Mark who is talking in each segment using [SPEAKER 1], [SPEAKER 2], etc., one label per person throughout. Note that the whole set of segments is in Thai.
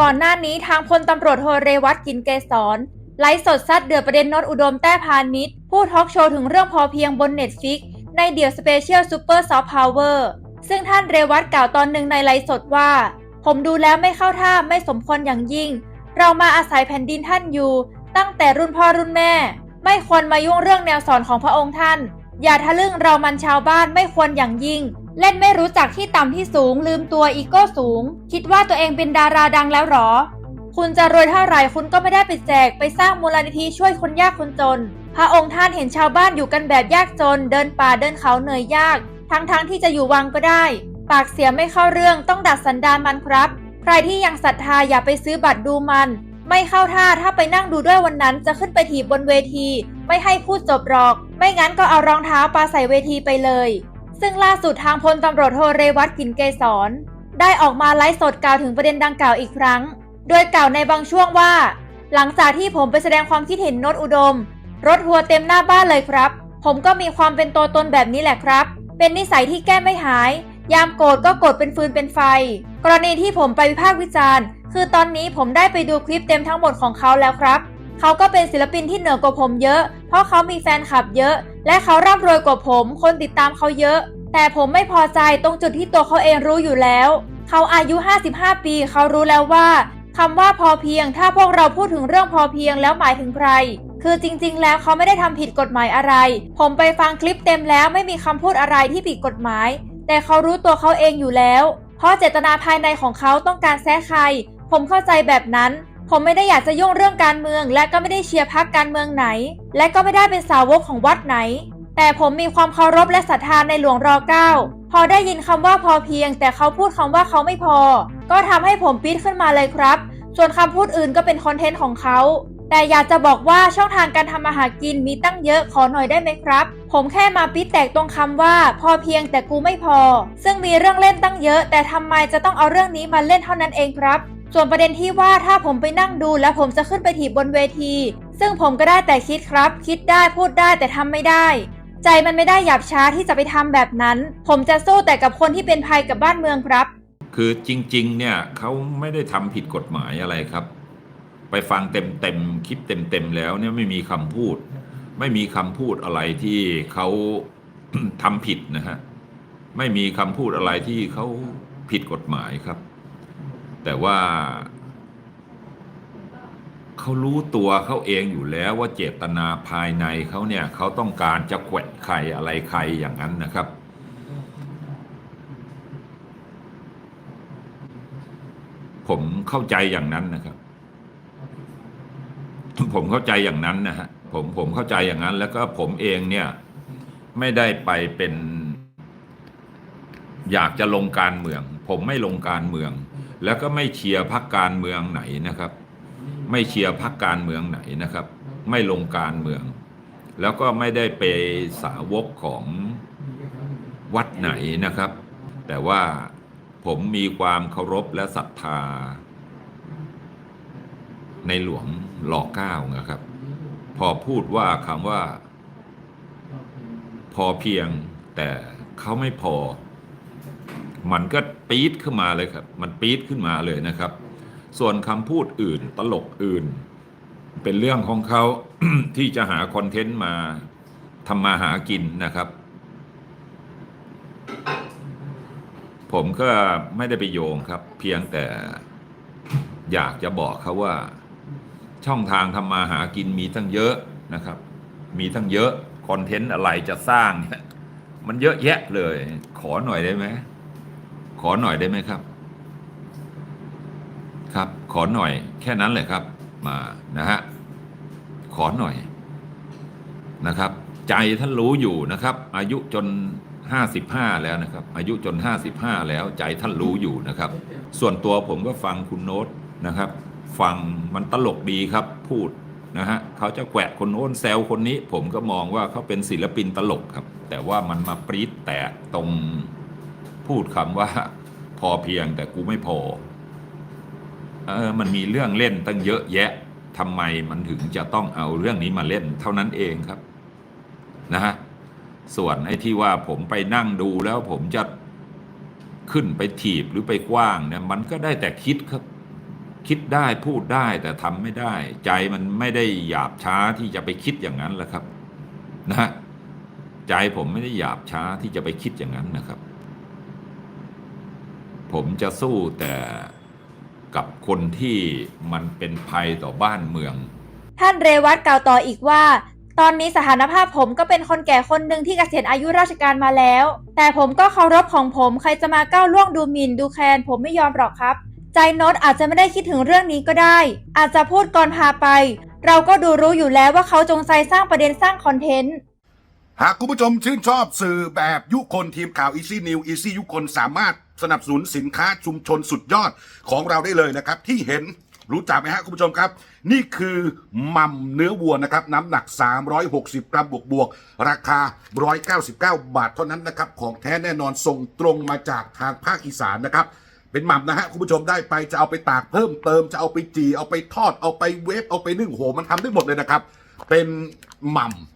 [SPEAKER 1] ก่อนหน้านี้ทางพลตำรวจโทเรวัตกินเกษรไลฟ์สดซัดเดือดประเด็นโนตอุดมแต้พาณิชย์ผู้ทอล์กโชว์ถึงเรื่องพอเพียงบนเน็ตฟิกในเดี่ยวสเปเชียลซูเปอร์ซอฟต์พาวเวอร์ซึ่งท่านเรวัตกล่าวตอนหนึ่งในไลฟ์สดว่า ผมดูแล้วไม่เข้าท่าไม่สมควรอย่างยิ่ง เรามาอาศัยแผ่นดินท่านอยู่ ตั้งแต่รุ่นพ่อรุ่นแม่ ไม่ควรมายุ่งเรื่องแนวสอนของพระองค์ท่าน อย่าทะลึ่งเรามันชาวบ้านไม่ควรอย่างยิ่ง เล่นไม่รู้จักที่ต่ำที่สูง ลืมตัวอีโก้สูง คิดว่าตัวเองเป็นดาราดังแล้วหรอ คุณจะรวยเท่าไหร่คุณก็ไม่ได้ไปแจก ไปสร้างมูลนิธิช่วยคนยากคนจน พระองค์ท่านเห็นชาวบ้านอยู่กันแบบยากจน เดินป่าเดินเขาเหนื่อยยาก ทั้งๆทที่จะอยู่วังก็ได้ ปากเสียไม่เข้าเรื่องต้องดัดสันดานมันครับ ใครที่ยังศรัทธาอย่าไปซื้อบัตรดูมัน ไม่เข้าท่าถ้าไปนั่งดูด้วยวันนั้นจะขึ้นไปถีบบนเวที ไม่ให้พูดจบหรอก ไม่งั้นก็เอารองเท้าปาใส่เวทีไปเลย ซึ่งล่าสุดทางพลตำรวจโทเรวัตกินเกษรได้ออกมาไลฟ์สดกล่าวถึงประเด็นดังกล่าวอีกครั้ง โดยกล่าวในบางช่วงว่า หลังจากที่ผมไปแสดงความคิดเห็นโนตอุดม รถทัวร์เต็มหน้าบ้านเลยครับ ผมก็มีความเป็นตัวตนแบบนี้แหละครับ เป็นนิสัยที่แก้ไม่หาย ยามโกรธก็โกรธเป็นฟืนเป็นไฟ กรณีที่ผมไปวิพากษ์วิจารณ์ คือตอนนี้ผมได้ไปดูคลิปเต็มทั้งหมดของเขาแล้วครับ เขาก็เป็นศิลปินที่เหนือกว่าผมเยอะ เพราะเขามีแฟนคลับเยอะ และเขาร่ำรวยกว่าผม คนติดตามเขาเยอะ แต่ผมไม่พอใจตรงจุดที่ตัวเขาเองรู้อยู่แล้ว เขาอายุ 55 ปี เขารู้แล้วว่าคำว่าพอเพียง ถ้าพวกเราพูดถึงเรื่องพอเพียงแล้วหมายถึงใคร คือจริงๆ แล้วเขาไม่ได้ทำผิดกฎหมายอะไร ผมไปฟังคลิปเต็มแล้วไม่มีคำพูดอะไรที่ผิดกฎหมาย แต่เขารู้ตัวเขาเองอยู่แล้ว เพราะเจตนาภายในของเขาต้องการแซะใคร ผมเข้าใจแบบนั้น ผมไม่ได้อยากจะยุ่งเรื่องการเมือง และก็ไม่ได้เชียร์พรรคการเมืองไหน และก็ไม่ได้เป็นสาวกของวัดไหน แต่ผมมีความเคารพและศรัทธาในหลวงรอเก้าพอได้ยินคำว่าพอเพียง แต่เขาพูดคำว่าเขาไม่พอ ก็ทำให้ผมปิดขึ้นมาเลยครับ ส่วนคำพูดอื่นก็เป็นคอนเทนต์ของเขาแต่อยากจะบอกว่าช่องทางการทำมาหากินมีตั้งเยอะขอหน่อยได้ไหมครับ ผมแค่มาปิดแตกตรงคำว่า พอเพียงแต่กูไม่พอ ซึ่งมีเรื่องเล่นตั้งเยอะ แต่ทำไมจะต้องเอาเรื่องนี้มาเล่นเท่านั้นเองครับ ส่วนประเด็นที่ว่าถ้าผมไปนั่งดูแล้วผมจะขึ้นไปถีบบนเวที ซึ่งผมก็ได้แต่คิดครับ คิดได้พูดได้แต่ทำไม่ได้ ใจมันไม่ได้หยาบช้าที่จะไปทำแบบนั้น ผมจะสู้แต่กับคนที่เป็นภัยกับบ้านเมืองครับ
[SPEAKER 2] คือจริง ๆ เนี่ยเขาไม่ได้ทำผิดกฎหมายอะไรครับ ไปฟังเต็มๆคลิปเต็มๆแล้วเนี่ยไม่มีคำพูด ไม่มีคำพูดอะไรที่เขาทำผิดนะฮะไม่มีคำพูดอะไรที่เขาผิดกฎหมายครับ แต่ว่าเขารู้ตัวเขาเองอยู่แล้วว่าเจตนาภายในเขาเนี่ยเขาต้องการจะแขวะใครอะไรใครอย่างนั้นนะครับ ผมเข้าใจอย่างนั้นนะครับ ผมเข้าใจอย่างนั้นนะฮะผมผมเข้าใจอย่างนั้น แล้วก็ผมเองเนี่ย ไม่ได้ไปเป็น อยากจะลงการเมือง ผมไม่ลงการเมือง แล้วก็ไม่เชียร์พรรคการเมืองไหนนะครับ ไม่เชียร์พรรคการเมืองไหนนะครับ ไม่ลงการเมือง แล้วก็ไม่ได้ไปสาวกของวัดไหนนะครับ แต่ว่าผมมีความเคารพและศรัทธา ในหลวงหล่อเก้านะครับ พอพูดว่าคำว่า พอเพียงแต่เขาไม่พอ มันก็ปี๊ดขึ้นมาเลยครับ มันปี๊ดขึ้นมาเลยนะครับ ส่วนคำพูดอื่นตลกอื่น เป็นเรื่องของเขาที่จะหาคอนเทนต์มาทำมาหากินนะครับ ผมก็ไม่ได้ไปโยงครับ เพียงแต่อยากจะบอกเขาว่า ช่องทางทำมาหากินมีตั้งเยอะนะครับ มีตั้งเยอะคอนเทนต์อะไรจะสร้างเนี่ยมันเยอะแยะเลย ขอหน่อยได้ไหม ขอหน่อยได้ไหมครับ ครับ ขอหน่อย แค่นั้นเลยครับ มานะฮะขอหน่อยนะครับ ใจท่านรู้อยู่นะครับ อายุจน 55 แล้วนะครับ อายุจน 55 แล้วใจท่านรู้อยู่นะครับ ส่วนตัวผมก็ฟังคุณโน้ตนะครับ ฟังมันตลกดีครับพูดนะฮะเขาจะแกวะคนโน้นแซวคนนี้ ผมก็มองว่าเขาเป็นศิลปินตลกครับ แต่ว่ามันมาปรี๊ดแตกตรง พูดคำว่า พอเพียงแต่กูไม่พอเออมันมีเรื่องเล่นตั้งเยอะแยะทำไมมันถึงจะต้องเอาเรื่องนี้มาเล่นเท่านั้นเองครับนะฮะส่วนไอ้ที่ว่าผมไปนั่งดูแล้วผมจะขึ้นไปถีบหรือไปกว้างเนี่ยมันก็ได้แต่คิดครับ คิดได้พูดได้แต่ทำไม่ได้ ใจมันไม่ได้หยาบช้าที่จะไปคิดอย่างนั้นแหละครับนะฮะใจผมไม่ได้หยาบช้าที่จะไปคิดอย่างนั้นนะครับ ผมจะสู้แต่กับคนที่มันเป็นภัยต่อบ้านเมือง
[SPEAKER 1] ท่านเรวัตกล่าวต่ออีกว่า ตอนนี้สถานภาพผมก็เป็นคนแก่คนหนึ่งที่เกษียณอายุราชการมาแล้ว แต่ผมก็เคารพของผมใครจะมาก้าวล่วงดูหมิ่นดูแคลนผมไม่ยอมหรอกครับ ใจโนตอาจจะไม่ได้คิดถึงเรื่องนี้ก็ได้ อาจจะพูดก่อนพาไป เราก็ดูรู้อยู่แล้วว่าเขาจงใจสร้างประเด็นสร้างคอนเทนต์
[SPEAKER 3] หากคุณผู้ชมชื่นชอบสื่อแบบยุคนทีมข่าว Easy New Easy ยุคนสามารถสนับสนุนสินค้าชุมชนสุดยอดของเราได้เลยนะครับ ที่เห็นรู้จักไหมฮะคุณผู้ชมครับ นี่คือมัมเนื้อวัวนะครับ น้ำหนัก 360 กรัมบวกบวกราคา 199 บาทเท่านั้นนะครับ ของแท้แน่นอนส่งตรงมาจากทางภาคอีสานนะครับ เป็นหม่ำนะฮะคุณผู้ชมได้ไปจะเอาไปตากเพิ่มเติมจะเอาไปจีเอาไปทอดเอาไปเวฟเอาไปนึ่งโหมันทำได้หมดเลยนะครับ เป็นหม่ำ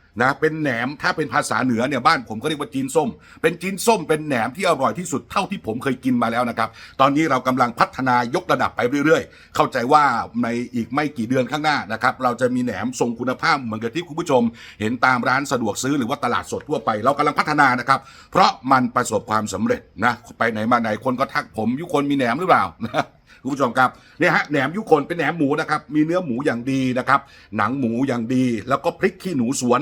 [SPEAKER 3] นะเป็นแหนมถ้าเป็นภาษาเหนือเนี่ยบ้านผมก็เรียกว่าจีนส้ม เป็นจีนส้มเป็นแหนมที่อร่อยที่สุดเท่าที่ผมเคยกินมาแล้วนะครับ ตอนนี้เรากำลังพัฒนายกระดับไปเรื่อยๆ เข้าใจว่าในอีกไม่กี่เดือนข้างหน้านะครับเราจะมีแหนมทรงคุณภาพเหมือนกับที่คุณผู้ชม เห็นตามร้านสะดวกซื้อหรือว่าตลาดสดทั่วไป เรากำลังพัฒนานะครับ เพราะมันประสบความสำเร็จนะไปไหนมาไหนคนก็ทักผมยุคนมีแหนมหรือเปล่านะ คุณผู้ชมครับเนี่ยฮะแหนมยุคนเป็นแหนมหมูนะครับมีเนื้อหมูอย่างดีนะครับหนังหมูอย่างดี แล้วก็พริกขี้หนูสวน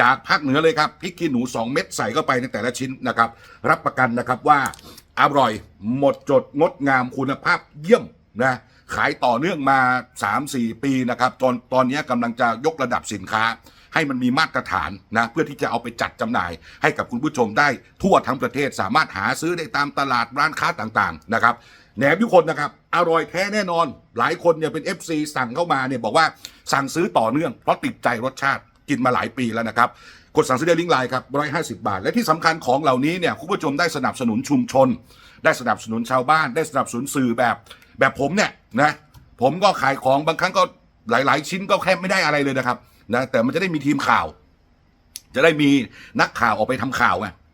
[SPEAKER 3] จากภาคเหนือเลยครับพริกขี้หนู 2 เม็ดใส่เข้าไปในแต่ละชิ้นนะครับรับประกันนะครับว่าอร่อยหมดจดงดงามคุณภาพเยี่ยมนะขายต่อเนื่องมา 3-4 ปีนะครับตอนตอนนี้กำลังจะยกระดับสินค้า ให้มันมีมาตรฐานนะเพื่อที่จะเอาไปจัดจำหน่าย ให้กับคุณผู้ชมได้ทั่วทั้งประเทศสามารถหาซื้อได้ตามตลาดร้านค้าต่างๆนะครับแหนมยุคนนะครับ อร่อยแท้แน่นอน หลายคนเนี่ยเป็น FC สั่งเข้ามาเนี่ยบอกว่าสั่งซื้อต่อเนื่องเพราะติดใจรสชาติกินมาหลายปีแล้วนะครับ กดสั่งซื้อได้ลิงก์ไลน์ครับ150บาท และที่สำคัญของเหล่านี้เนี่ยคุณผู้ชมได้สนับสนุนชุมชน ได้สนับสนุนชาวบ้าน ได้สนับสนุนสื่อแบบ แบบผมเนี่ยนะผมก็ขายของบางครั้งก็หลาย ๆ ชิ้นก็แค่ไม่ได้อะไรเลยนะครับนะแต่มันจะได้มีทีมข่าว จะได้มีนักข่าวออกไปทำข่าวไง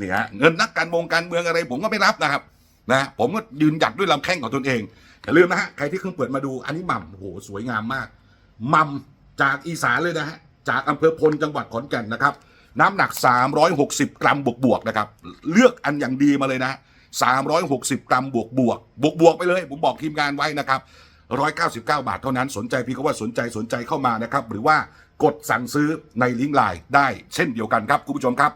[SPEAKER 3] นี่ฮะเงินนักการเมองการเมืองอะไร ผมก็ไม่รับนะครับนะผมก็ยืนหยัดด้วยลำแข้งของตนเองอย่าลืมนะฮะใครที่เพิ่งเปิดมาดูอันนี้หม่ำโอ้โหสวยงามมากหม่ำจากอีสานเลยนะฮะจากอำเภอพลจังหวัดขอนแก่นนะครับ น้ำหนัก 360 กรัมบวกบวกๆนะครับ เลือกอันอย่างดีมาเลยนะ 360 กรัมบวกบวกบวกบวกๆไปเลย ผมบอกทีมงานไว้นะครับ 199 บาทเท่านั้นสนใจพี่ก็ว่าสนใจสนใจเข้ามานะครับ หรือว่ากดสั่งซื้อในลิงก์ไลน์ได้เช่นเดียวกันครับคุณผู้ชมครับ